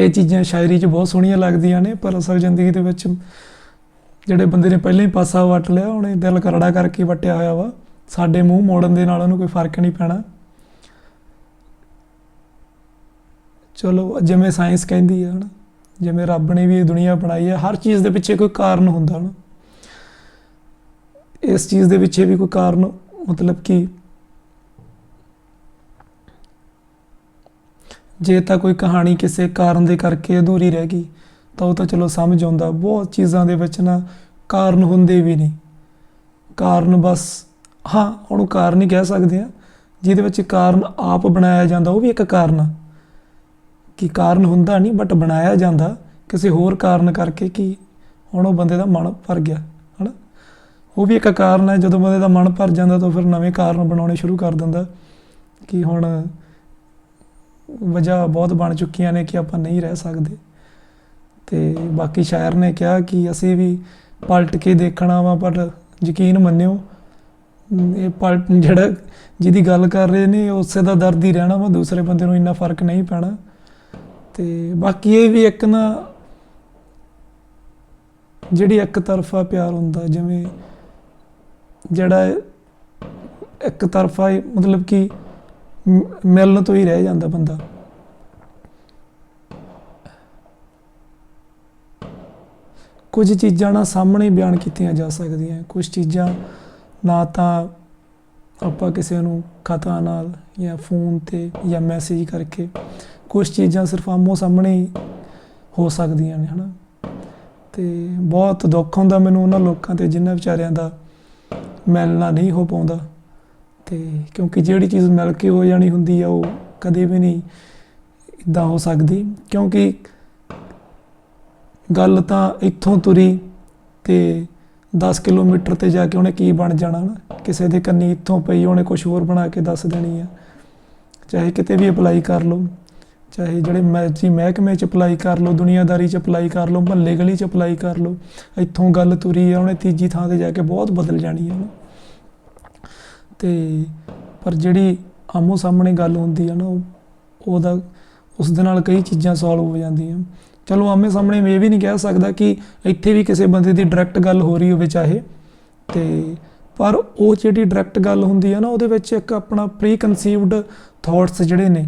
ਇਹ ਚੀਜ਼ਾਂ ਸ਼ਾਇਰੀ 'ਚ ਬਹੁਤ ਸੋਹਣੀਆਂ ਲੱਗਦੀਆਂ ਨੇ, ਪਰ ਅਸਲ ਜ਼ਿੰਦਗੀ ਦੇ ਵਿੱਚ ਜਿਹੜੇ ਬੰਦੇ ਨੇ ਪਹਿਲਾਂ ਹੀ ਪਾਸਾ ਵੱਟ ਲਿਆ, ਉਹਨੇ ਦਿਲ ਕਰੜਾ ਕਰਕੇ ਵਟਿਆ ਹੋਇਆ ਵਾ। ਸਾਡੇ ਮੂੰਹ ਮੋੜਨ ਦੇ ਨਾਲ ਉਹਨੂੰ ਕੋਈ ਫ਼ਰਕ ਨਹੀਂ ਪੈਣਾ। ਚਲੋ, ਜਿਵੇਂ ਸਾਇੰਸ ਕਹਿੰਦੀ ਹੈ ਹਨਾ, ਜਿਵੇਂ ਰੱਬ ਨੇ ਵੀ ਇਹ ਦੁਨੀਆ ਬਣਾਈ ਹੈ ਹਰ ਚੀਜ਼ ਦੇ ਪਿੱਛੇ ਕੋਈ ਕਾਰਨ ਹੁੰਦਾ ਨਾ। ਇਸ ਚੀਜ਼ ਦੇ ਪਿੱਛੇ ਵੀ ਕੋਈ ਕਾਰਨ, ਮਤਲਬ ਕਿ ਜੇ ਤਾਂ ਕੋਈ ਕਹਾਣੀ ਕਿਸੇ ਕਾਰਨ ਦੇ ਕਰਕੇ ਅਧੂਰੀ ਰਹਿ ਗਈ, ਤਾਂ ਉਹ ਤਾਂ ਚਲੋ ਸਮਝ ਆਉਂਦਾ। ਬਹੁਤ ਚੀਜ਼ਾਂ ਦੇ ਵਿੱਚ ਨਾ ਕਾਰਨ ਹੁੰਦੇ ਵੀ ਨਹੀਂ ਕਾਰਨ ਬਸ, ਹਾਂ, ਉਹਨੂੰ ਕਾਰਨ ਹੀ ਕਹਿ ਸਕਦੇ ਆ ਜਿਹਦੇ ਵਿੱਚ ਕਾਰਨ ਆਪ ਬਣਾਇਆ ਜਾਂਦਾ, ਉਹ ਵੀ ਇੱਕ ਕਾਰਨ ਆ। ਕਿ ਕਾਰਨ ਹੁੰਦਾ ਨਹੀਂ ਬਟ ਬਣਾਇਆ ਜਾਂਦਾ। ਕਿਸੇ ਹੋਰ ਕਾਰਨ ਕਰਕੇ ਕਿ ਹੁਣ ਉਹ ਬੰਦੇ ਦਾ ਮਨ ਭਰ ਗਿਆ, ਹਨਾ? ਉਹ ਵੀ ਇੱਕ ਕਾਰਨ ਹੈ। ਜਦੋਂ ਬੰਦੇ ਦਾ ਮਨ ਭਰ ਜਾਂਦਾ, ਤਾਂ ਫਿਰ ਨਵੇਂ ਕਾਰਨ ਬਣਾਉਣੇ ਸ਼ੁਰੂ ਕਰ ਦਿੰਦਾ। ਕਿ ਹੁਣ ਵਜ੍ਹਾ ਬਹੁਤ ਬਣ ਚੁੱਕੀਆਂ ਨੇ ਕਿ ਆਪਾਂ ਨਹੀਂ ਰਹਿ ਸਕਦੇ। ਤੇ ਬਾਕੀ ਸ਼ਾਇਰ ਨੇ ਕਿਹਾ ਕਿ ਅਸੀਂ ਵੀ ਪਲਟ ਕੇ ਦੇਖਣਾ ਵਾ, ਪਰ ਯਕੀਨ ਮੰਨਿਓ, ਇਹ ਪਲਟ ਜਿਹੜਾ ਜਿਹਦੀ ਗੱਲ ਕਰ ਰਹੇ ਨੇ, ਉਸੇ ਦਾ ਦਰਦ ਹੀ ਰਹਿਣਾ ਵਾ, ਦੂਸਰੇ ਬੰਦੇ ਨੂੰ ਇੰਨਾ ਫ਼ਰਕ ਨਹੀਂ ਪੈਣਾ। ਤੇ ਬਾਕੀ ਇਹ ਵੀ ਇੱਕ ਨਾ ਜਿਹੜੀ ਇੱਕ ਤਰਫਾ ਪਿਆਰ ਹੁੰਦਾ, ਜਿਵੇਂ ਜਿਹੜਾ ਇੱਕ ਤਰਫਾ ਹੀ ਮਤਲਬ ਕਿ ਮਿਲਣ ਤੋਂ ਹੀ ਰਹਿ ਜਾਂਦਾ ਬੰਦਾ। ਕੁਝ ਚੀਜ਼ਾਂ ਨਾ ਸਾਹਮਣੇ ਬਿਆਨ ਕੀਤੀਆਂ ਜਾ ਸਕਦੀਆਂ। ਕੁਝ ਚੀਜ਼ਾਂ ਨਾ ਤਾਂ ਆਪਾਂ ਕਿਸੇ ਨੂੰ ਖਤਾ ਨਾਲ ਜਾਂ ਫੋਨ ਤੇ ਜਾਂ ਮੈਸੇਜ ਕਰਕੇ ਕੁਝ ਚੀਜ਼ਾਂ ਸਿਰਫ ਆਮੋ ਸਾਹਮਣੇ ਹੀ ਹੋ ਸਕਦੀਆਂ ਨੇ, ਹਨਾ? ਤੇ ਬਹੁਤ ਦੁੱਖ ਹੁੰਦਾ ਮੈਨੂੰ ਉਹਨਾਂ ਲੋਕਾਂ ਤੇ ਜਿਨ੍ਹਾਂ ਵਿਚਾਰਿਆਂ ਦਾ ਮਿਲਣਾ ਨਹੀਂ ਹੋ ਪਾਉਂਦਾ। ਤੇ ਕਿਉਂਕਿ ਜਿਹੜੀ ਚੀਜ਼ ਮਿਲ ਕੇ ਹੋ ਜਾਣੀ ਹੁੰਦੀ ਆ, ਉਹ ਕਦੇ ਵੀ ਨਹੀਂ ਇਦਾਂ ਹੋ ਸਕਦੀ। ਕਿਉਂਕਿ ਗੱਲ ਤਾਂ ਇੱਥੋਂ ਤੁਰੀ ਤੇ 10 ਕਿਲੋਮੀਟਰ ਤੇ ਜਾ ਕੇ ਉਹਨੇ ਕੀ ਬਣ ਜਾਣਾ ਨਾ? ਕਿਸੇ ਦੇ ਕੰਨੀ ਇੱਥੋਂ ਪਈ, ਉਹਨੇ ਕੁਝ ਹੋਰ ਬਣਾ ਕੇ ਦੱਸ ਦੇਣੀ ਆ। ਚਾਹੇ ਕਿਤੇ ਵੀ ਅਪਲਾਈ ਕਰ ਲਓ, ਚਾਹੇ ਜਿਹੜੇ ਮਰਜ਼ੀ ਮਹਿਕਮੇ ਚ ਅਪਲਾਈ ਕਰ ਲਓ, ਦੁਨੀਆਦਾਰੀ ਚ ਅਪਲਾਈ ਕਰ ਲਓ, ਮਹੱਲੇ ਗਲੀ ਚ ਅਪਲਾਈ ਕਰ ਲਓ, ਇੱਥੋਂ ਗੱਲ ਤੁਰੀ ਆ, ਉਹਨੇ ਤੀਜੀ ਥਾਂ ਤੇ ਜਾ ਕੇ ਬਹੁਤ ਬਦਲ ਜਾਣੀ ਹੈ ਨਾ ਤੇ ਪਰ ਜਿਹੜੀ ਆਮੋ ਸਾਹਮਣੇ ਗੱਲ ਹੁੰਦੀ ਆ ਨਾ ਉਹ ਉਹਦਾ, ਉਸ ਦੇ ਨਾਲ ਕਈ ਚੀਜ਼ਾਂ ਸੋਲਵ ਹੋ ਜਾਂਦੀਆਂ। ਚਲੋ ਆਮੇ ਸਾਹਮਣੇ ਮੈਂ ਇਹ ਵੀ ਨਹੀਂ ਕਹਿ ਸਕਦਾ ਕਿ ਇੱਥੇ ਵੀ ਕਿਸੇ ਬੰਦੇ ਦੀ ਡਾਇਰੈਕਟ ਗੱਲ ਹੋ ਰਹੀ ਹੋਵੇ ਚਾਹੇ, ਤੇ ਪਰ ਉਹ ਜਿਹੜੀ ਡਾਇਰੈਕਟ ਗੱਲ ਹੁੰਦੀ ਹੈ ਨਾ, ਉਹਦੇ ਵਿੱਚ ਇੱਕ ਆਪਣਾ ਪ੍ਰੀ ਕਨਸੀਵਡ ਥਾਟਸ ਜਿਹੜੇ ਨੇ,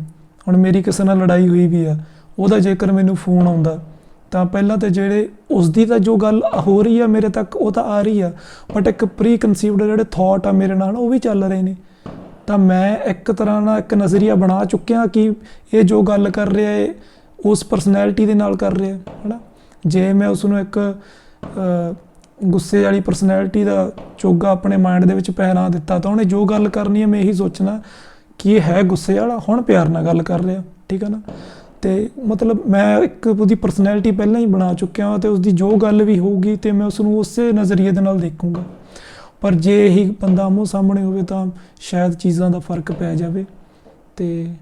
ਹੁਣ ਮੇਰੀ ਕਿਸੇ ਨਾਲ ਲੜਾਈ ਹੋਈ ਵੀ ਆ, ਉਹਦਾ ਜੇਕਰ ਮੈਨੂੰ ਫੋਨ ਆਉਂਦਾ ਤਾਂ ਪਹਿਲਾਂ ਤਾਂ ਜਿਹੜੇ ਉਸ ਦੀ ਤਾਂ ਜੋ ਗੱਲ ਹੋ ਰਹੀ ਆ ਮੇਰੇ ਤੱਕ, ਉਹ ਤਾਂ ਆ ਰਹੀ ਆ। ਬਟ ਇੱਕ ਪ੍ਰੀ ਕਨਸੀਵਡ ਜਿਹੜੇ ਥਾਟ ਆ ਮੇਰੇ ਨਾਲ, ਉਹ ਵੀ ਚੱਲ ਰਹੇ ਨੇ। ਤਾਂ ਮੈਂ ਇੱਕ ਤਰ੍ਹਾਂ ਨਾਲ ਇੱਕ ਨਜ਼ਰੀਆ ਬਣਾ ਚੁੱਕਿਆ ਕਿ ਇਹ ਜੋ ਗੱਲ ਕਰ ਰਿਹਾ ਹੈ ਉਸ ਪਰਸਨੈਲਿਟੀ ਦੇ ਨਾਲ ਕਰ ਰਿਹਾ ਹੈ ਹਨਾ? ਜੇ ਮੈਂ ਉਸ ਨੂੰ ਇੱਕ ਗੁੱਸੇ ਵਾਲੀ ਪਰਸਨੈਲਿਟੀ ਦਾ ਚੋਗਾ ਆਪਣੇ ਮਾਈਂਡ ਦੇ ਵਿੱਚ ਪਹਿਰਾ ਦਿੱਤਾ, ਤਾਂ ਉਹਨੇ ਜੋ ਗੱਲ ਕਰਨੀ ਹੈ ਮੈਂ ਇਹੀ ਸੋਚਣਾ ਕਿ ਇਹ ਹੈ ਗੁੱਸੇ ਵਾਲਾ, ਹੁਣ ਪਿਆਰ ਨਾਲ ਗੱਲ ਕਰ ਰਿਹਾ, ਠੀਕ ਹੈ ਨਾ? ਤੇ ਮਤਲਬ ਮੈਂ ਇੱਕ ਉਹਦੀ ਪਰਸਨੈਲਿਟੀ ਪਹਿਲਾਂ ਹੀ ਬਣਾ ਚੁੱਕਿਆ ਹਾਂ ਤੇ ਉਸਦੀ ਜੋ ਗੱਲ ਵੀ ਹੋਊਗੀ ਤੇ ਮੈਂ ਉਸ ਨੂੰ ਉਸੇ ਨਜ਼ਰੀਏ ਦੇ ਨਾਲ ਦੇਖੂੰਗਾ। ਪਰ ਜੇ ਇਹੀ ਬੰਦਾ ਆਮੋ ਸਾਹਮਣੇ ਹੋਵੇ ਤਾਂ ਸ਼ਾਇਦ ਚੀਜ਼ਾਂ ਦਾ ਫ਼ਰਕ ਪੈ ਜਾਵੇ ਤੇ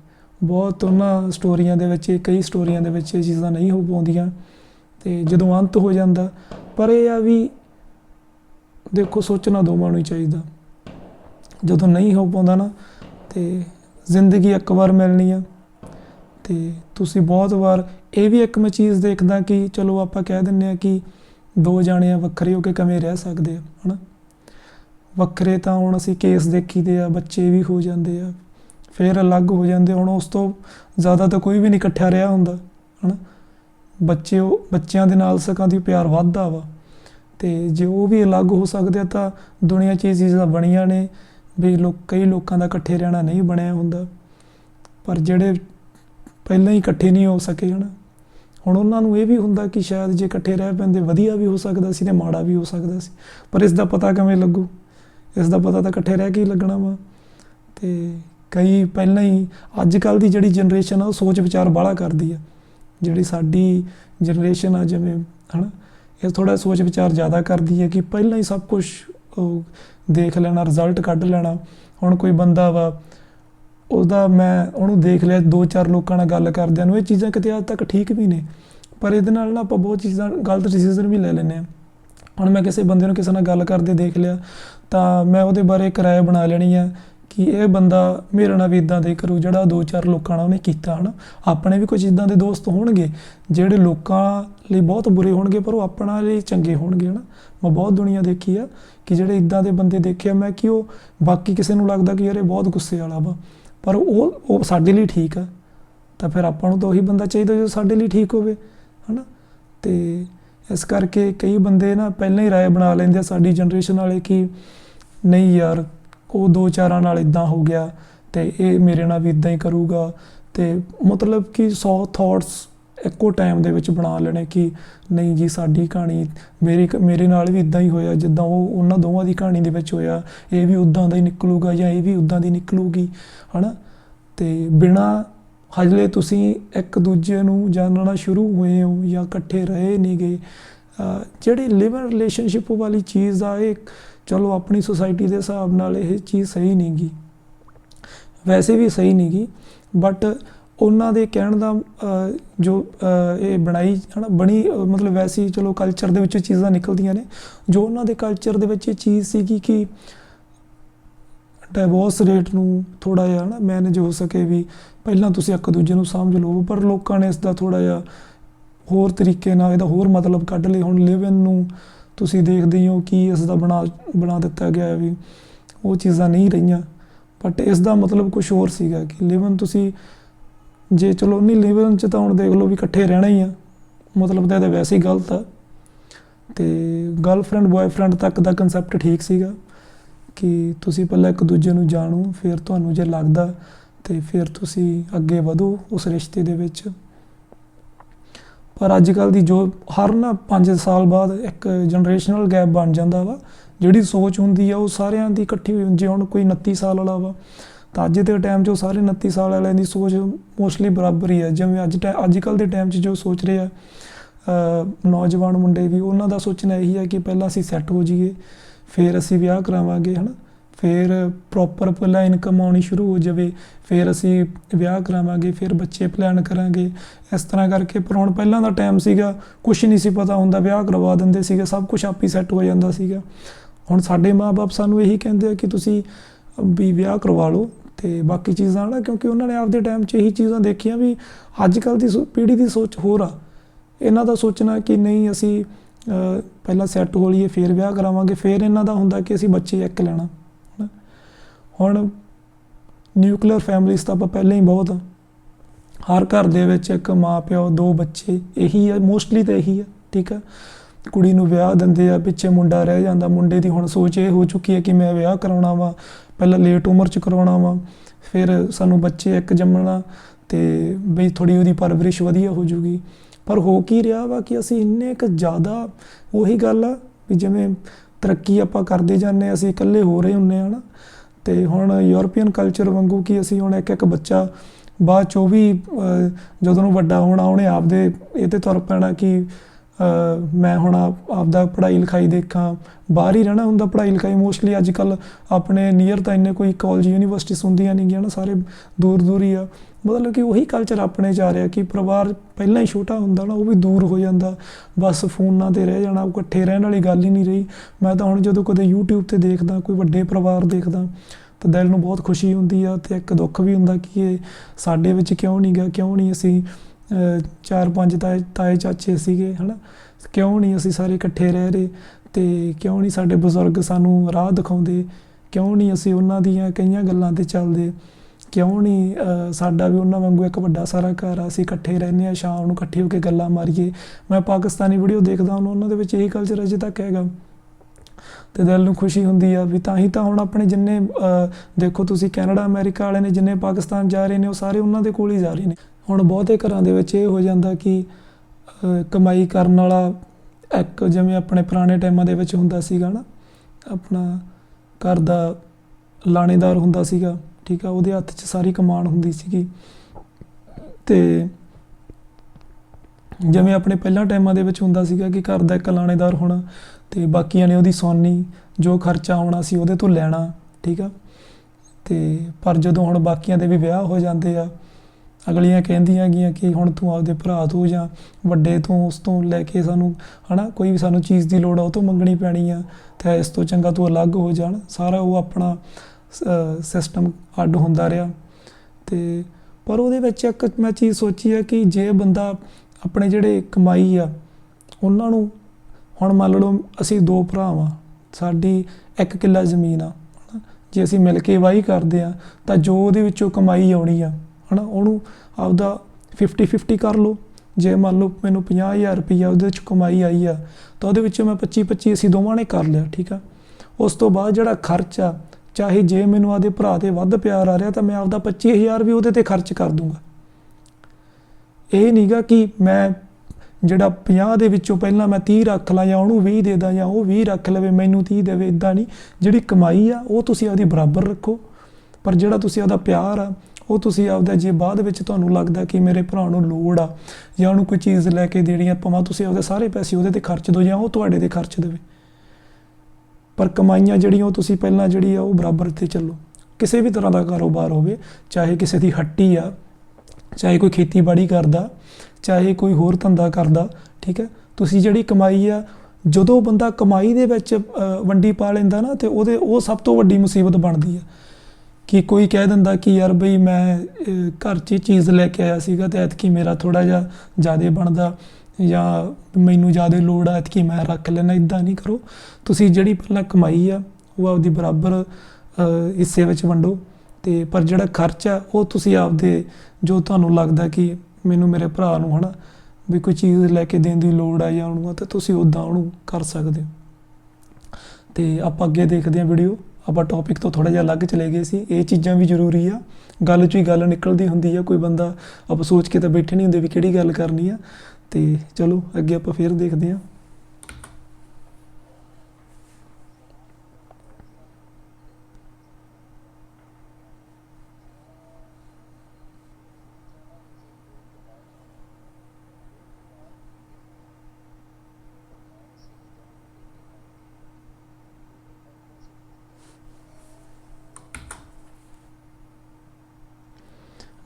ਬਹੁਤ ਉਹਨਾਂ ਸਟੋਰੀਆਂ ਦੇ ਵਿੱਚ, ਕਈ ਸਟੋਰੀਆਂ ਦੇ ਵਿੱਚ ਇਹ ਚੀਜ਼ਾਂ ਨਹੀਂ ਹੋ ਪਾਉਂਦੀਆਂ ਤੇ ਜਦੋਂ ਅੰਤ ਹੋ ਜਾਂਦਾ, ਪਰ ਇਹ ਆ ਵੀ ਦੇਖੋ ਸੋਚਣਾ ਦੋਵਾਂ ਨੂੰ ਹੀ ਚਾਹੀਦਾ। ਜਦੋਂ ਨਹੀਂ ਹੋ ਪਾਉਂਦਾ ਨਾ ਤੇ ਜ਼ਿੰਦਗੀ ਇੱਕ ਵਾਰ ਮਿਲਣੀ ਆ। ਤੇ ਤੁਸੀਂ ਬਹੁਤ ਵਾਰ ਇਹ ਵੀ ਇੱਕ ਮੈਂ ਚੀਜ਼ ਦੇਖਦਾ ਕਿ ਚਲੋ ਆਪਾਂ ਕਹਿ ਦਿੰਨੇ ਆ ਕਿ ਦੋ ਜਾਣੇ ਆ ਵੱਖਰੇ ਹੋ ਕੇ ਕਿਵੇਂ ਰਹਿ ਸਕਦੇ ਆ, ਹਨਾ? ਵੱਖਰੇ ਤਾਂ ਹੁਣ ਅਸੀਂ ਕੇਸ ਦੇਖੀਦੇ ਆ, ਬੱਚੇ ਵੀ ਹੋ ਜਾਂਦੇ ਆ, ਫਿਰ ਅਲੱਗ ਹੋ ਜਾਂਦੇ ਹੁਣ ਉਸ ਤੋਂ ਜ਼ਿਆਦਾ ਤਾਂ ਕੋਈ ਵੀ ਨਹੀਂ ਇਕੱਠਾ ਰਿਹਾ ਹੁੰਦਾ, ਹਨਾ? ਬੱਚੇ ਉਹ, ਬੱਚਿਆਂ ਦੇ ਨਾਲ ਸਕਾਂ ਦੀ ਪਿਆਰ ਵੱਧਦਾ ਵਾ, ਤੇ ਜੇ ਉਹ ਵੀ ਅਲੱਗ ਹੋ ਸਕਦੇ ਆ ਤਾਂ ਦੁਨੀਆ 'ਚ ਇਹ ਚੀਜ਼ਾਂ ਬਣੀਆਂ ਨੇ, ਵੀ ਲੋਕ, ਕਈ ਲੋਕਾਂ ਦਾ ਇਕੱਠੇ ਰਹਿਣਾ ਨਹੀਂ ਬਣਿਆ ਹੁੰਦਾ, ਪਰ ਜਿਹੜੇ ਪਹਿਲਾਂ ਹੀ ਇਕੱਠੇ ਨਹੀਂ ਹੋ ਸਕੇ, ਹਨਾ? ਹੁਣ ਉਹਨਾਂ ਨੂੰ ਇਹ ਵੀ ਹੁੰਦਾ ਕਿ ਸ਼ਾਇਦ ਜੇ ਇਕੱਠੇ ਰਹਿ ਪੈਂਦੇ, ਵਧੀਆ ਵੀ ਹੋ ਸਕਦਾ ਸੀ ਤੇ ਮਾੜਾ ਵੀ ਹੋ ਸਕਦਾ ਸੀ। ਪਰ ਇਸ ਦਾ ਪਤਾ ਕਿਵੇਂ ਲੱਗੂ? ਇਸ ਦਾ ਪਤਾ ਤਾਂ ਇਕੱਠੇ ਰਹਿ ਕੇ ਹੀ ਲੱਗਣਾ ਵਾ। ਤੇ ਕਈ ਪਹਿਲਾਂ ਹੀ ਅੱਜ ਕੱਲ ਦੀ ਜਿਹੜੀ ਜਨਰੇਸ਼ਨ ਆ, ਉਹ ਸੋਚ ਵਿਚਾਰ ਬਾਹਲਾ ਕਰਦੀ ਆ। ਜਿਹੜੀ ਸਾਡੀ ਜਨਰੇਸ਼ਨ ਆ, ਜਿਵੇਂ, ਹਨਾ? ਇਹ ਥੋੜਾ ਸੋਚ ਵਿਚਾਰ ਜ਼ਿਆਦਾ ਕਰਦੀ ਹੈ ਕਿ ਪਹਿਲਾਂ ਹੀ ਸਭ ਕੁਝ ਦੇਖ ਲੈਣਾ, ਰਿਜ਼ਲਟ ਕੱਢ ਲੈਣਾ। ਹੁਣ ਕੋਈ ਬੰਦਾ ਵਾ ਉਹਦਾ ਮੈਂ ਉਹਨੂੰ ਦੇਖ ਲਿਆ, ਦੋ ਚਾਰ ਲੋਕਾਂ ਨਾਲ ਗੱਲ ਕਰਦਿਆਂ ਨੂੰ, ਇਹ ਚੀਜ਼ਾਂ ਕਿਤੇ ਅੱਜ ਤੱਕ ਠੀਕ ਵੀ ਨੇ। ਪਰ ਇਹਦੇ ਨਾਲ ਨਾ ਆਪਾਂ ਬਹੁਤ ਚੀਜ਼ਾਂ, ਗਲਤ ਡਿਸੀਜਨ ਵੀ ਲੈ ਲੈਂਦੇ ਹਾਂ। ਹੁਣ ਮੈਂ ਕਿਸੇ ਬੰਦੇ ਨੂੰ ਕਿਸੇ ਨਾਲ ਗੱਲ ਕਰਦੇ ਦੇਖ ਲਿਆ, ਤਾਂ ਮੈਂ ਉਹਦੇ ਬਾਰੇ ਕਿਰਾਏ ਬਣਾ ਲੈਣੀ ਆ ਕਿ ਇਹ ਬੰਦਾ ਮੇਰੇ ਨਾਲ ਵੀ ਇਦਾਂ ਦੇ ਕਰੂ, ਜਿਹੜਾ ਦੋ ਚਾਰ ਲੋਕਾਂ ਨਾਲ ਉਹਨੇ ਕੀਤਾ, ਹਨਾ? ਆਪਣੇ ਵੀ ਕੁਝ ਇਦਾਂ ਦੇ ਦੋਸਤ ਹੋਣਗੇ, ਜਿਹੜੇ ਲੋਕਾਂ ਲਈ ਬਹੁਤ ਬੁਰੇ ਹੋਣਗੇ, ਪਰ ਉਹ ਆਪਣਾ ਲਈ ਚੰਗੇ ਹੋਣਗੇ, ਹਨਾ? ਮੈਂ ਬਹੁਤ ਦੁਨੀਆ ਦੇਖੀ ਆ ਕਿ ਜਿਹੜੇ ਇਦਾਂ ਦੇ ਬੰਦੇ ਦੇਖੇ ਆ, ਮੈਂ ਕਿ ਉਹ ਬਾਕੀ ਕਿਸੇ ਨੂੰ ਲੱਗਦਾ ਕਿ ਯਾਰ ਇਹ ਬਹੁਤ ਗੁੱਸੇ ਵਾਲਾ ਵਾ। ਪਰ ਉਹ ਉਹ ਸਾਡੇ ਲਈ ਠੀਕ ਆ। ਤਾਂ ਫਿਰ ਆਪਾਂ ਨੂੰ ਤਾਂ ਉਹੀ ਬੰਦਾ ਚਾਹੀਦਾ ਜੋ ਸਾਡੇ ਲਈ ਠੀਕ ਹੋਵੇ, ਹਨਾ? ਤੇ ਇਸ ਕਰਕੇ ਕਈ ਬੰਦੇ ਨਾ ਪਹਿਲਾਂ ਹੀ ਰਾਏ ਬਣਾ ਲੈਂਦੇ ਆ ਸਾਡੀ ਜਨਰੇਸ਼ਨ ਵਾਲੇ ਕਿ ਨਹੀਂ ਯਾਰ, ਉਹ ਦੋ ਚਾਰਾਂ ਨਾਲ ਇਦਾਂ ਹੋ ਗਿਆ ਤੇ ਇਹ ਮੇਰੇ ਨਾਲ ਵੀ ਇਦਾਂ ਹੀ ਕਰੂਗਾ। ਤੇ ਮਤਲਬ ਕਿ 100 ਥਾਟਸ ਇੱਕੋ ਟਾਈਮ ਦੇ ਵਿੱਚ ਬਣਾ ਲੈਣੇ ਕਿ ਨਹੀਂ ਜੀ ਸਾਡੀ ਕਹਾਣੀ ਮੇਰੀ ਮੇਰੇ ਨਾਲ ਵੀ ਇਦਾਂ ਹੀ ਹੋਇਆ, ਜਿੱਦਾਂ ਉਹ ਉਹਨਾਂ ਦੋਵਾਂ ਦੀ ਕਹਾਣੀ ਦੇ ਵਿੱਚ ਹੋਇਆ, ਇਹ ਵੀ ਉਦਾਂ ਦਾ ਹੀ ਨਿਕਲੂਗਾ ਜਾਂ ਇਹ ਵੀ ਉਦਾਂ ਦੀ ਨਿਕਲੂਗੀ, ਹਨਾ? ਤੇ ਬਿਨਾ ਹਜਲੇ ਤੁਸੀਂ ਇੱਕ ਦੂਜੇ ਨੂੰ ਜਾਣਨਾ ਸ਼ੁਰੂ ਹੋਏ ਹੋ ਜਾਂ ਇਕੱਠੇ ਰਹੇ ਨਹੀਂ ਗਏ ਜਿਹੜੀ ਲਿਵ ਰਿਲੇਸ਼ਨਸ਼ਿਪ ਵਾਲੀ ਚੀਜ਼ ਆ, ਇਹ ਚਲੋ ਆਪਣੀ ਸੁਸਾਇਟੀ ਦੇ ਹਿਸਾਬ ਨਾਲ ਇਹ ਚੀਜ਼ ਸਹੀ ਨਹੀਂ ਗੀ। ਵੈਸੇ ਵੀ ਸਹੀ ਨਹੀਂ ਗੀ ਬਟ ਉਹਨਾਂ ਦੇ ਕਹਿਣ ਦਾ ਜੋ ਇਹ ਬਣਾਈ, ਹਨਾ, ਬਣੀ ਮਤਲਬ ਵੈਸੀ, ਚਲੋ ਕਲਚਰ ਦੇ ਵਿੱਚੋਂ ਚੀਜ਼ਾਂ ਨਿਕਲਦੀਆਂ ਨੇ। ਜੋ ਉਹਨਾਂ ਦੇ ਕਲਚਰ ਦੇ ਵਿੱਚ ਇਹ ਚੀਜ਼ ਸੀਗੀ ਕਿ ਡਿਵੋਰਸ ਰੇਟ ਨੂੰ ਥੋੜਾ ਜਿਹਾ ਨਾ ਮੈਨੇਜ ਹੋ ਸਕੇ ਵੀ ਪਹਿਲਾਂ ਤੁਸੀਂ ਇੱਕ ਦੂਜੇ ਨੂੰ ਸਮਝ ਲਓ ਪਰ ਲੋਕਾਂ ਨੇ ਇਸ ਦਾ ਥੋੜਾ ਜਿਹਾ ਹੋਰ ਤਰੀਕੇ ਨਾਲ ਇਹਦਾ ਹੋਰ ਮਤਲਬ ਕੱਢ ਲਏ। ਹੁਣ ਲਿਵ ਇਨ ਨੂੰ ਤੁਸੀਂ ਦੇਖਦੇ ਹੀ ਹੋ ਕਿ ਇਸ ਦਾ ਬਣਾ ਬਣਾ ਦਿੱਤਾ ਗਿਆ ਹੈ ਵੀ ਉਹ ਚੀਜ਼ਾਂ ਨਹੀਂ ਰਹੀਆਂ। ਬਟ ਇਸ ਦਾ ਮਤਲਬ ਕੁਝ ਹੋਰ ਸੀਗਾ ਕਿ ਲਿਵ ਇਨ ਤੁਸੀਂ ਜੇ ਚਲੋ ਨਹੀਂ ਲਿਵ ਚ ਤਾਂ ਹੁਣ ਦੇਖ ਲਓ ਵੀ ਇਕੱਠੇ ਰਹਿਣਾ ਹੀ ਆ। ਮਤਲਬ ਤਾਂ ਇਹਦਾ ਵੈਸੇ ਹੀ ਗਲਤ ਆ। ਤੇ ਗਰਲਫ੍ਰੈਂਡ ਬॉयਫ੍ਰੈਂਡ ਤੱਕ ਦਾ ਕਨਸੈਪਟ ਠੀਕ ਸੀਗਾ ਕਿ ਤੁਸੀਂ ਪਹਿਲਾਂ ਇੱਕ ਦੂਜੇ ਨੂੰ ਜਾਣੋ, ਫਿਰ ਤੁਹਾਨੂੰ ਜੇ ਲੱਗਦਾ ਤੇ ਫਿਰ ਤੁਸੀਂ ਅੱਗੇ ਵਧੋ ਉਸ ਰਿਸ਼ਤੇ ਦੇ ਵਿੱਚ। ਪਰ ਅੱਜ ਕੱਲ ਦੀ ਜੋ ਹਰ ਨਾ 5 ਸਾਲ ਬਾਅਦ ਇੱਕ ਜਨਰੇਸ਼ਨਲ ਗੈਪ ਬਣ ਜਾਂਦਾ ਵਾ। ਜਿਹੜੀ ਸੋਚ ਹੁੰਦੀ ਆ ਉਹ ਸਾਰਿਆਂ ਦੀ ਇਕੱਠੀ ਹੋਈ ਹੁੰਦੀ ਆ। ਹੁਣ ਕੋਈ 29 ਸਾਲ ਵਾਲਾ ਵਾ ਤਾਂ ਅੱਜ ਦੇ ਟਾਈਮ 'ਚ ਉਹ ਸਾਰੇ 29 ਸਾਲ ਵਾਲਿਆਂ ਦੀ ਸੋਚ ਮੋਸਟਲੀ ਬਰਾਬਰ ਹੀ ਹੈ। ਜਿਵੇਂ ਅੱਜ ਟੈ- ਅੱਜ ਕੱਲ ਦੇ ਟਾਈਮ 'ਚ ਜੋ ਸੋਚ ਰਹੇ ਆ ਨੌਜਵਾਨ ਮੁੰਡੇ ਵੀ, ਉਹਨਾਂ ਦਾ ਸੋਚਣਾ ਇਹੀ ਹੈ ਕਿ ਪਹਿਲਾਂ ਅਸੀਂ ਸੈੱਟ ਹੋ ਜਾਈਏ, ਫਿਰ ਅਸੀਂ ਵਿਆਹ ਕਰਾਵਾਂਗੇ, ਹਨਾ? ਫਿਰ ਪ੍ਰੋਪਰ ਪਹਿਲਾਂ ਇਨਕਮ ਆਉਣੀ ਸ਼ੁਰੂ ਹੋ ਜਾਵੇ, ਫਿਰ ਅਸੀਂ ਵਿਆਹ ਕਰਾਵਾਂਗੇ, ਫਿਰ ਬੱਚੇ ਪਲਾਨ ਕਰਾਂਗੇ। ਇਸ ਤਰ੍ਹਾਂ ਕਰਕੇ ਪਰ ਹੁਣ ਪਹਿਲਾਂ ਦਾ ਟਾਈਮ ਸੀਗਾ ਕੁਝ ਨਹੀਂ ਸੀ ਪਤਾ ਹੁੰਦਾ, ਵਿਆਹ ਕਰਵਾ ਦਿੰਦੇ ਸੀਗੇ, ਸਭ ਕੁਝ ਹੀ ਸੈੱਟ ਹੋ ਜਾਂਦਾ ਸੀਗਾ। ਹੁਣ ਸਾਡੇ ਮਾਪੇ ਸਾਨੂੰ ਇਹੀ ਕਹਿੰਦੇ ਆ ਕਿ ਤੁਸੀਂ ਵੀ ਵਿਆਹ ਕਰਵਾ ਲਓ। ਤੇ ਬਾਕੀ ਚੀਜ਼ਾਂ ਨਾ ਕਿਉਂਕਿ ਉਹਨਾਂ ਨੇ ਆਪਦੇ ਟਾਈਮ 'ਚ ਇਹੀ ਚੀਜ਼ਾਂ ਦੇਖੀਆਂ ਵੀ ਅੱਜ ਕੱਲ ਦੀ ਸੋ- ਪੀੜ੍ਹੀ ਦੀ ਸੋਚ ਹੋਰ ਆ। ਇਹਨਾਂ ਦਾ ਸੋਚਣਾ ਕਿ ਨਹੀਂ, ਅਸੀਂ ਪਹਿਲਾਂ ਸੈੱਟ ਹੋ ਲਈਏ ਫਿਰ ਵਿਆਹ ਕਰਾਵਾਂਗੇ, ਫਿਰ ਇਹਨਾਂ ਦਾ ਹੁੰਦਾ ਕਿ ਅਸੀਂ ਬੱਚੇ ਇੱਕ ਲੈਣਾ। ਹਨਾ। ਹੁਣ ਨਿਊਕਲੀਅਰ ਫੈਮਿਲੀਜ਼ ਤਾਂ ਆਪਾਂ ਪਹਿਲਾਂ ਹੀ ਬਹੁਤ ਆ। ਹਰ ਘਰ ਦੇ ਵਿੱਚ ਇੱਕ ਮਾਂ ਪਿਓ ਦੋ ਬੱਚੇ, ਇਹੀ ਆ ਮੋਸਟਲੀ ਤਾਂ ਇਹੀ ਆ, ਠੀਕ ਆ। ਕੁੜੀ ਨੂੰ ਵਿਆਹ ਦਿੰਦੇ ਆ ਪਿੱਛੇ ਮੁੰਡਾ ਰਹਿ ਜਾਂਦਾ ਮੁੰਡੇ ਦੀ ਹੁਣ ਸੋਚ ਇਹ ਹੋ ਚੁੱਕੀ ਹੈ ਕਿ ਮੈਂ ਵਿਆਹ ਕਰਾਉਣਾ ਵਾ ਪਹਿਲਾਂ ਲੇਟ ਉਮਰ ਚ ਕਰਾਉਣਾ ਵਾ ਫਿਰ ਸਾਨੂੰ ਬੱਚੇ ਇੱਕ ਜੰਮਣਾ ਤੇ ਬਈ ਥੋੜੀ ਉਹਦੀ ਪਰਵਰਿਸ਼ ਵਧੀਆ ਹੋ ਜੂਗੀ। ਪਰ ਹੋ ਕੀ ਰਿਹਾ ਵਾ ਕਿ ਅਸੀਂ ਇੰਨੇ ਕੁ ਜ਼ਿਆਦਾ ਉਹੀ ਗੱਲ ਆ ਵੀ ਜਿਵੇਂ ਤਰੱਕੀ ਆਪਾਂ ਕਰਦੇ ਜਾਂਦੇ ਹਾਂ, ਅਸੀਂ ਇਕੱਲੇ ਹੋ ਰਹੇ ਹੁੰਨੇ ਆ ਨਾ ਤੇ ਹੁਣ ਯੂਰਪੀਅਨ ਕਲਚਰ ਵਾਂਗੂ ਕਿ ਅਸੀਂ ਹੁਣ ਇੱਕ ਇੱਕ ਬੱਚਾ ਬਾਅਦ ਚੋਂ ਵੀ ਜਦੋਂ ਨੂੰ ਵੱਡਾ ਹੋਣਾ ਉਹਨੇ ਆਪਦੇ ਇਹ ਤੇ ਤੁਰ ਪੈਣਾ ਕਿ ਮੈਂ ਹੁਣ ਆਪਦਾ ਪੜ੍ਹਾਈ ਲਿਖਾਈ ਦੇਖਾਂ। ਬਾਹਰ ਹੀ ਰਹਿਣਾ ਹੁੰਦਾ ਪੜ੍ਹਾਈ ਲਿਖਾਈ ਮੋਸਟਲੀ ਅੱਜ ਕੱਲ ਆਪਣੇ ਨੀਅਰ ਤਾਂ ਇੰਨੇ ਕੋਈ ਕਾਲਜ ਯੂਨੀਵਰਸਿਟੀਜ਼ ਹੁੰਦੀਆਂ ਨਹੀਂ ਗੀਆਂ ਨਾ, ਸਾਰੇ ਦੂਰ ਦੂਰ ਹੀ ਆ। ਮਤਲਬ ਕਿ ਉਹੀ ਕਲਚਰ ਆਪਣੇ ਚ ਆ ਰਿਹਾ ਕਿ ਪਰਿਵਾਰ ਪਹਿਲਾਂ ਹੀ ਛੋਟਾ ਹੁੰਦਾ ਨਾ, ਉਹ ਵੀ ਦੂਰ ਹੋ ਜਾਂਦਾ। ਬਸ ਫੋਨਾਂ ਤੇ ਰਹਿ ਜਾਣਾ ਇਕੱਠੇ ਰਹਿਣ ਵਾਲੀ ਗੱਲ ਹੀ ਨਹੀਂ ਰਹੀ। ਮੈਂ ਤਾਂ ਹੁਣ ਜਦੋਂ ਕਦੇ YouTube ਤੇ ਦੇਖਦਾ, ਕੋਈ ਵੱਡੇ ਪਰਿਵਾਰ ਦੇਖਦਾ, ਤਾਂ ਦਿਲ ਨੂੰ ਬਹੁਤ ਖੁਸ਼ੀ ਹੁੰਦੀ ਆ ਤੇ ਇੱਕ ਦੁੱਖ ਵੀ ਹੁੰਦਾ ਕਿ ਇਹ ਸਾਡੇ ਵਿੱਚ ਕਿਉਂ ਨਹੀਂ ਗਾ, ਕਿਉਂ ਨਹੀਂ ਅਸੀਂ ਚਾਰ ਪੰਜ ਤਾਏ ਤਾਏ ਚਾਚੇ ਸੀਗੇ, ਹਨਾ? ਕਿਉਂ ਨਹੀਂ ਅਸੀਂ ਸਾਰੇ ਇਕੱਠੇ ਰਹਿ ਰਹੇ ਤੇ ਕਿਉਂ ਨਹੀਂ ਸਾਡੇ ਬਜ਼ੁਰਗ ਸਾਨੂੰ ਰਾਹ ਦਿਖਾਉਂਦੇ? ਕਿਉਂ ਨਹੀਂ ਅਸੀਂ ਉਹਨਾਂ ਦੀਆਂ ਕਈਆਂ ਗੱਲਾਂ ਤੇ ਚੱਲਦੇ? ਕਿਉਂ ਨਹੀਂ ਸਾਡਾ ਵੀ ਉਹਨਾਂ ਵਾਂਗੂ ਇੱਕ ਵੱਡਾ ਸਾਰਾ ਘਰ ਆ, ਅਸੀਂ ਇਕੱਠੇ ਰਹਿੰਦੇ ਆ ਸ਼ਾਮ ਨੂੰ ਇਕੱਠੇ ਹੋ ਕੇ ਗੱਲਾਂ ਮਾਰੀਏ। ਮੈਂ ਪਾਕਿਸਤਾਨੀ ਵੀਡੀਓ ਦੇਖਦਾ ਹਾਂ ਉਹਨਾਂ ਦੇ ਵਿੱਚ ਇਹੀ ਕਲਚਰ ਅਜੇ ਤੱਕ ਹੈਗਾ। ਤੇ ਦਿਲ ਨੂੰ ਖੁਸ਼ੀ ਹੁੰਦੀ ਆ ਵੀ ਤਾਂ ਹੀ ਤਾਂ ਹੁਣ ਆਪਣੇ ਜਿੰਨੇ ਦੇਖੋ ਤੁਸੀਂ ਕੈਨੇਡਾ, ਅਮਰੀਕਾ ਵਾਲੇ ਨੇ, ਜਿੰਨੇ ਪਾਕਿਸਤਾਨ ਜਾ ਰਹੇ ਨੇ, ਉਹ ਸਾਰੇ ਉਹਨਾਂ ਦੇ ਕੋਲ ਹੀ ਜਾ ਰਹੇ ਨੇ। ਹੁਣ ਬਹੁਤੇ ਘਰਾਂ ਦੇ ਵਿੱਚ ਇਹ ਹੋ ਜਾਂਦਾ ਕਿ ਕਮਾਈ ਕਰਨ ਵਾਲਾ ਇੱਕ ਜਿਵੇਂ ਆਪਣੇ ਪੁਰਾਣੇ ਟਾਈਮਾਂ ਦੇ ਵਿੱਚ ਹੁੰਦਾ ਸੀਗਾ ਨਾ, ਆਪਣਾ ਘਰ ਦਾ ਲਾਣੇਦਾਰ ਹੁੰਦਾ ਸੀਗਾ, ਠੀਕ ਆ, ਉਹਦੇ ਹੱਥ 'ਚ ਸਾਰੀ ਕਮਾਨ ਹੁੰਦੀ ਸੀਗੀ। ਤੇ ਜਿਵੇਂ ਆਪਣੇ ਪਹਿਲਾਂ ਟਾਈਮਾਂ ਦੇ ਵਿੱਚ ਹੁੰਦਾ ਸੀਗਾ ਕਿ ਘਰ ਦਾ ਇੱਕ ਲਾਣੇਦਾਰ ਹੋਣਾ ਤੇ ਬਾਕੀਆਂ ਨੇ ਉਹਦੀ ਸੌਣੀ ਜੋ ਖਰਚਾ ਆਉਣਾ ਸੀ ਉਹਦੇ ਤੋਂ ਲੈਣਾ, ਠੀਕ ਆ। ਤੇ ਪਰ ਜਦੋਂ ਹੁਣ ਬਾਕੀਆਂ ਦੇ ਵੀ ਵਿਆਹ ਹੋ ਜਾਂਦੇ ਆ ਅਗਲੀਆਂ ਕਹਿੰਦੀਆਂ ਗੀਆਂ ਕਿ ਹੁਣ ਤੂੰ ਆਪਦੇ ਭਰਾ ਤੋਂ ਜਾਂ ਵੱਡੇ ਤੋਂ ਉਸ ਤੋਂ ਲੈ ਕੇ ਸਾਨੂੰ, ਹਨਾ, ਕੋਈ ਵੀ ਸਾਨੂੰ ਚੀਜ਼ ਦੀ ਲੋੜ ਆ, ਉਹ ਤੋਂ ਮੰਗਣੀ ਪੈਣੀ ਆ, ਤੇ ਇਸ ਤੋਂ ਚੰਗਾ ਤੂੰ ਅਲੱਗ ਹੋ ਜਾਣ ਸਾਰਾ ਉਹ ਆਪਣਾ ਸਿਸਟਮ ਅੱਡ ਹੁੰਦਾ ਰਿਹਾ ਤੇ ਪਰ ਉਹਦੇ ਵਿੱਚ ਇੱਕ ਮੈਂ ਚੀਜ਼ ਸੋਚੀ ਆ ਕਿ ਜੇ ਬੰਦਾ ਆਪਣੇ ਜਿਹੜੇ ਕਮਾਈ ਆ, ਉਹਨਾਂ ਨੂੰ, ਹੁਣ ਮੰਨ ਲਓ ਅਸੀਂ ਦੋ ਭਰਾ ਵਾਂ, ਸਾਡੀ ਇੱਕ ਕਿੱਲਾ ਜ਼ਮੀਨ ਆ, ਹਨਾ। ਜੇ ਅਸੀਂ ਮਿਲ ਕੇ ਵਾਹੀ ਕਰਦੇ ਆ, ਤਾਂ ਜੋ ਉਹਦੇ ਵਿੱਚੋਂ ਕਮਾਈ ਆਉਣੀ ਆ ਹਨਾ, ਉਹਨੂੰ ਆਪਦਾ 50 50 ਕਰ ਲਓ। ਜੇ ਮੰਨ ਲਓ ਮੈਨੂੰ 50000 ਰੁਪਈਆ ਉਹਦੇ ਵਿੱਚ ਕਮਾਈ ਆਈ ਆ, ਤਾਂ ਉਹਦੇ ਵਿੱਚੋਂ ਮੈਂ 25 25 ਅਸੀਂ ਦੋਵਾਂ ਨੇ ਕਰ ਲਿਆ, ਠੀਕ ਆ। ਉਸ ਤੋਂ ਬਾਅਦ ਜਿਹੜਾ ਖਰਚ ਆ, ਚਾਹੇ ਜੇ ਮੈਨੂੰ ਆਦੇ ਭਰਾ ਤੇ ਵੱਧ ਪਿਆਰ ਆ ਰਿਹਾ, ਤਾਂ ਮੈਂ ਆਪਦਾ 25000 ਵੀ ਉਹਦੇ ਤੇ ਖਰਚ ਕਰ ਦੂੰਗਾ। ਇਹ ਨਹੀਂਗਾ ਕਿ ਮੈਂ ਜਿਹੜਾ 50 ਦੇ ਵਿੱਚੋਂ ਪਹਿਲਾਂ ਮੈਂ 30 ਰੱਖ ਲਾਂ ਜਾਂ ਉਹਨੂੰ 20 ਦੇ ਦਾਂ ਜਾਂ ਉਹ 20 ਰੱਖ ਲਵੇ, ਮੈਨੂੰ 30 ਦੇਵੇ ਇਦਾਂ ਨਹੀਂ। ਜਿਹੜੀ ਕਮਾਈ ਆ, ਉਹ ਤੁਸੀਂ ਆਪਦੀ ਬਰਾਬਰ ਰੱਖੋ। ਪਰ ਜਿਹੜਾ ਤੁਸੀਂ ਆਪਦਾ ਪਿਆਰ ਆ ਉਹ ਤੁਸੀਂ ਆਪਦਾ ਜੇ ਬਾਅਦ ਵਿੱਚ ਤੁਹਾਨੂੰ ਲੱਗਦਾ ਕਿ ਮੇਰੇ ਭਰਾ ਨੂੰ ਲੋੜ ਆ, ਜਾਂ ਉਹਨੂੰ ਕੋਈ ਚੀਜ਼ ਲੈ ਕੇ ਦੇਣੀ ਆ, ਭਾਵੇਂ ਤੁਸੀਂ ਆਪਦੇ ਸਾਰੇ ਪੈਸੇ ਉਹਦੇ ਤੇ ਖਰਚ ਦਿਓ ਜਾਂ ਉਹ ਤੁਹਾਡੇ ਤੇ ਖਰਚ ਦੇਵੇ। ਪਰ ਕਮਾਈਆਂ ਜਿਹੜੀਆਂ ਉਹ ਤੁਸੀਂ ਪਹਿਲਾਂ ਜਿਹੜੀ ਆ, ਉਹ ਬਰਾਬਰ ਤੇ ਚੱਲੋ। ਕਿਸੇ ਵੀ ਤਰ੍ਹਾਂ ਦਾ ਕਾਰੋਬਾਰ ਹੋਵੇ, ਚਾਹੇ ਕਿਸੇ ਦੀ ਹੱਟੀ ਆ, ਚਾਹੇ ਕੋਈ ਖੇਤੀਬਾੜੀ ਕਰਦਾ, ਚਾਹੇ ਕੋਈ ਹੋਰ ਧੰਦਾ ਕਰਦਾ, ਠੀਕ ਹੈ? ਤੁਸੀਂ ਜਿਹੜੀ ਕਮਾਈ ਆ, ਜਦੋਂ ਬੰਦਾ ਕਮਾਈ ਦੇ ਵਿੱਚ ਵੰਡੀ ਪਾ ਲੈਂਦਾ ਨਾ, ਤੇ ਉਹਦੇ, ਉਹ ਸਭ ਤੋਂ ਵੱਡੀ ਮੁਸੀਬਤ ਬਣਦੀ ਆ। ਕਿ ਕੋਈ ਕਹਿ ਦਿੰਦਾ ਕਿ ਯਾਰ ਬਈ ਮੈਂ ਘਰ 'ਚ ਇਹ ਚੀਜ਼ ਲੈ ਕੇ ਆਇਆ ਸੀਗਾ ਤੇ ਐਤਕੀ ਮੇਰਾ ਥੋੜਾ ਜਿਹਾ ਜ਼ਿਆਦਾ ਬਣਦਾ ਜਾਂ ਮੈਨੂੰ ਜ਼ਿਆਦਾ ਲੋੜ ਆ, ਐਤਕੀ ਮੈਂ ਰੱਖ ਲੈਣਾ ਇਦਾਂ ਨਹੀਂ ਕਰੋ। ਤੁਸੀਂ ਜਿਹੜੀ ਪਹਿਲਾਂ ਕਮਾਈ ਆ, ਉਹ ਆਪਦੀ ਬਰਾਬਰ ਹਿੱਸੇ ਵਿੱਚ ਵੰਡੋ। ਤੇ ਪਰ ਜਿਹੜਾ ਖਰਚ ਆ, ਉਹ ਤੁਸੀਂ ਆਪਦੇ, ਜੋ ਤੁਹਾਨੂੰ ਲੱਗਦਾ ਕਿ ਮੈਨੂੰ ਮੇਰੇ ਭਰਾ ਨੂੰ ਹਨਾ, ਵੀ ਕੋਈ ਚੀਜ਼ ਲੈ ਕੇ ਦੇਣ ਦੀ ਲੋੜ ਆ ਜਾਂ ਉਹਨੂੰ ਤਾਂ ਤੁਸੀਂ ਉਦਾਂ ਉਹਨੂੰ ਕਰ ਸਕਦੇ ਹੋ। ਤੇ ਆਪਾਂ ਅੱਗੇ ਦੇਖਦੇ ਹਾਂ ਵੀਡੀਓ ਆਪਾਂ ਟੌਪਿਕ ਤੋਂ ਥੋੜਾ ਜਿਹਾ ਅਲੱਗ ਚਲੇ ਗਏ ਸੀ। ਇਹ ਚੀਜ਼ਾਂ ਵੀ ਜ਼ਰੂਰੀ ਆ। ਗੱਲ 'ਚ ਹੀ ਗੱਲ ਨਿਕਲਦੀ ਹੁੰਦੀ ਆ। ਕੋਈ ਬੰਦਾ ਆਪਾਂ ਸੋਚ ਕੇ ਤਾਂ ਬੈਠੇ ਨਹੀਂ ਹੁੰਦੇ ਵੀ ਕਿਹੜੀ ਗੱਲ ਕਰਨੀ ਆ। ਤੇ ਚਲੋ, ਅੱਗੇ ਆਪਾਂ ਫੇਰ ਦੇਖਦੇ ਹਾਂ।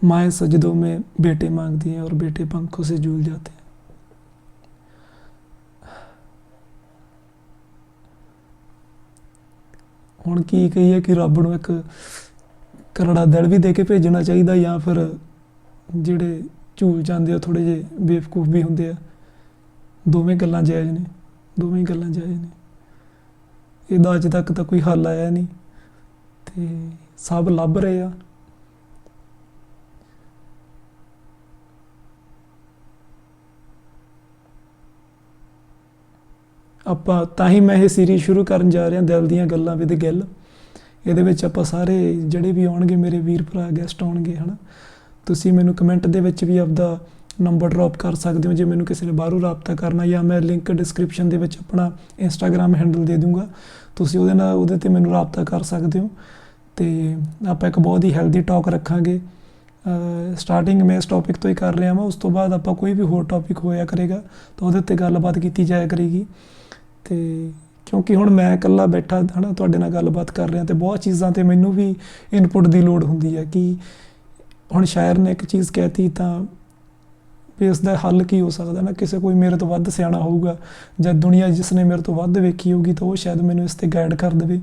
माए सजदों में बेटे मांगती हैं और बेटे पंखों से झूल जाते हैं ਹੁਣ ਕੀ ਕਹੀਏ ਕਿ ਰੱਬ ਨੂੰ ਇੱਕ ਕਰੜਾ ਦਿਲ ਵੀ ਦੇ ਕੇ ਭੇਜਣਾ ਚਾਹੀਦਾ ਜਾਂ ਫਿਰ ਜਿਹੜੇ ਝੂਲ ਜਾਂਦੇ ਆ ਥੋੜੇ ਜਿਹੇ ਬੇਵਕੂਫ ਵੀ ਹੁੰਦੇ ਆ ਦੋਵੇਂ ਗੱਲਾਂ ਜਾਇਜ਼ ਨੇ ਦੋਵੇਂ ਹੀ ਗੱਲਾਂ ਜਾਇਜ਼ ਨੇ ਇਹਦਾ ਅੱਜ ਤੱਕ ਤਾਂ ਕੋਈ ਹੱਲ ਆਇਆ ਨਹੀਂ ਤੇ ਸਭ ਲੱਭ ਰਹੇ ਆ ਆਪਾਂ ਤਾਂ ਹੀ ਮੈਂ ਇਹ ਸੀਰੀਜ਼ ਸ਼ੁਰੂ ਕਰਨ ਜਾ ਰਿਹਾ, ਦਿਲ ਦੀਆਂ ਗੱਲਾਂ ਵਿਦ ਗਿੱਲ। ਇਹਦੇ ਵਿੱਚ ਆਪਾਂ ਸਾਰੇ ਜਿਹੜੇ ਵੀ ਆਉਣਗੇ, ਮੇਰੇ ਵੀਰ ਭਰਾ ਗੈਸਟ ਆਉਣਗੇ, ਹਨਾ। ਤੁਸੀਂ ਮੈਨੂੰ ਕਮੈਂਟ ਦੇ ਵਿੱਚ ਵੀ ਆਪਦਾ ਨੰਬਰ ਡ੍ਰੌਪ ਕਰ ਸਕਦੇ ਹੋ, ਜੇ ਮੈਨੂੰ ਕਿਸੇ ਨੇ ਬਾਹਰੋਂ ਰਾਬਤਾ ਕਰਨਾ ਜਾਂ ਮੈਂ ਲਿੰਕ ਡਿਸਕ੍ਰਿਪਸ਼ਨ ਦੇ ਵਿੱਚ ਆਪਣਾ ਇੰਸਟਾਗ੍ਰam ਹੈਂਡਲ ਦੇ ਦੂੰਗਾ। ਤੁਸੀਂ ਉਹਦੇ ਨਾਲ, ਉਹਦੇ ਤੇ ਮੈਨੂੰ ਰਾਬਤਾ ਕਰ ਸਕਦੇ ਹੋ। ਤੇ ਆਪਾਂ ਇੱਕ ਬਹੁਤ ਹੀ ਹੈਲਦੀ ਟਾਕ ਰੱਖਾਂਗੇ। ਸਟਾਰਟਿੰਗ ਮੈਂ ਇਸ ਟੌਪਿਕ ਤੋਂ ਹੀ ਕਰ ਰਿਹਾ ਹਾਂ ਉਸ ਤੋਂ ਬਾਅਦ ਆਪਾਂ ਕੋਈ ਵੀ ਹੋਰ ਟੌਪਿਕ ਹੋਇਆ ਕਰੇਗਾ, ਤਾਂ ਉਹਦੇ ਉੱਤੇ ਗੱਲਬਾਤ ਕੀਤੀ ਜਾਇਆ ਕਰੇਗੀ। ਤੇ ਕਿਉਂਕਿ ਹੁਣ ਮੈਂ ਇਕੱਲਾ ਬੈਠਾ ਹਨਾ, ਤੁਹਾਡੇ ਨਾਲ ਗੱਲਬਾਤ ਕਰ ਰਿਹਾ ਤੇ ਬਹੁਤ ਚੀਜ਼ਾਂ ਤੇ ਮੈਨੂੰ ਵੀ ਇਨਪੁਟ ਦੀ ਲੋੜ ਹੁੰਦੀ ਹੈ ਕਿ ਹੁਣ ਸ਼ਾਇਰ ਨੇ ਇੱਕ ਚੀਜ਼ ਕਹਿਤੀ ਤਾਂ ਵੀ ਇਸ ਦਾ ਹੱਲ ਕੀ ਹੋ ਸਕਦਾ ਨਾ, ਕਿਸੇ ਕੋਈ ਮੇਰੇ ਤੋਂ ਵੱਧ ਸਿਆਣਾ ਹੋਊਗਾ ਜਾਂ ਦੁਨੀਆ ਜਿਸ ਨੇ ਮੇਰੇ ਤੋਂ ਵੱਧ ਵੇਖੀ ਹੋਊਗੀ ਤਾਂ ਉਹ ਸ਼ਾਇਦ ਮੈਨੂੰ ਇਸ ਤੇ ਗਾਈਡ ਕਰ ਦੇਵੇ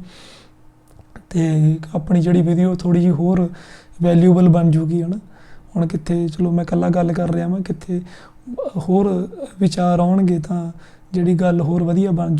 ਤੇ ਆਪਣੀ ਜਿਹੜੀ ਵੀਡੀਓ ਥੋੜੀ ਜਿਹੀ ਹੋਰ ਵੈਲਿਊਬਲ ਬਣ ਜੂਗੀ ਹਨਾ। ਹੁਣ ਕਿੱਥੇ, ਚਲੋ ਮੈਂ ਇਕੱਲਾ ਗੱਲ ਕਰ ਰਿਹਾ ਮੈਂ ਕਿੱਥੇ ਹੋਰ ਵਿਚਾਰ ਆਉਣਗੇ ਤਾਂ ਜਿਹੜੀ ਗੱਲ ਹੋਰ ਵਧੀਆ ਬਣ ਜੂ।